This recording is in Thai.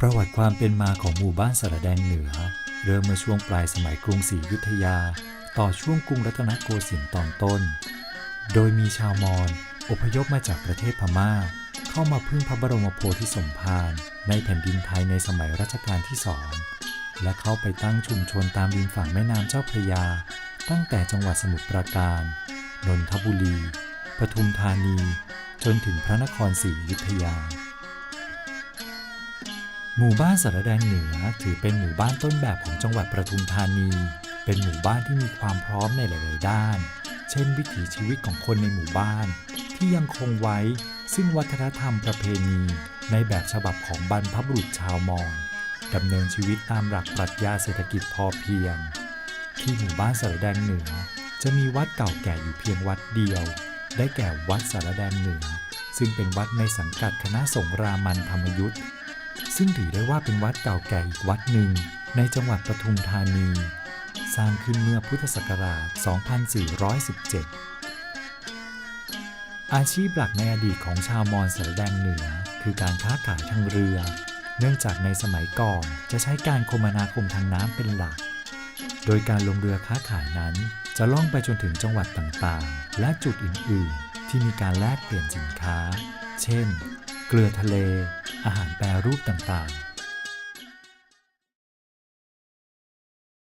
ประวัติความเป็นมาของหมู่บ้านสระแดงเหนือ เริ่มเมื่อช่วงปลายสมัยกรุงศรีอยุธยา ต่อช่วงกรุงรัตนโกสินทร์ตอนต้น โดยมีชาวมอญอพยพมาจากประเทศพม่า เข้ามาพึ่งพระบรมโพธิสมภารในแผ่นดินไทยในสมัยรัชกาลที่สองและเข้าไปตั้งชุมชนตามริมฝั่งแม่น้ำเจ้าพระยา ตั้งแต่จังหวัดสมุทรปราการ นนทบุรี ปทุมธานี จนถึงพระนครศรีอยุธยา หมู่บ้านสารแดงเหนือถือเป็นหมู่บ้านต้นแบบของจังหวัดประทุมธานี เป็นหมู่บ้านที่มีความพร้อมในหลาย ๆ ด้าน เช่น วิถีชีวิตของคนในหมู่บ้าน ที่ยังคงไว้ซึ่งวัฒนธรรมประเพณี ในแบบฉบับของบรรพบุรุษชาวมอญดำเนินชีวิตตามหลักปรัชญาเศรษฐกิจพอเพียง ที่หมู่บ้านสารแดงเหนือ จะมีวัดเก่าแก่อยู่เพียงวัดเดียว ได้แก่วัดสารแดงเหนือ ซึ่งเป็นวัดในสังกัดคณะสงฆ์รามันธรรมยุทธ์ ซึ่งถือได้ว่าเป็นวัดเก่าแก่อีกวัดหนึ่งในจังหวัดปทุมธานี สร้างขึ้นเมื่อพุทธศักราช 2417 อาชีพหลักในอดีตของชาวมอญสารแดงเหนือ คือการค้าขายทางเรือ เนื่องจากในสมัยก่อนจะใช้การคมนาคมทางน้ำเป็นหลัก โดยการลงเรือค้าขายนั้น จะล่องไปจนถึงจังหวัดต่างๆ และจุดอื่นๆ ที่มีการแลกเปลี่ยนสินค้า เช่น เกลือทะเล อาหารแปรรูปต่างๆ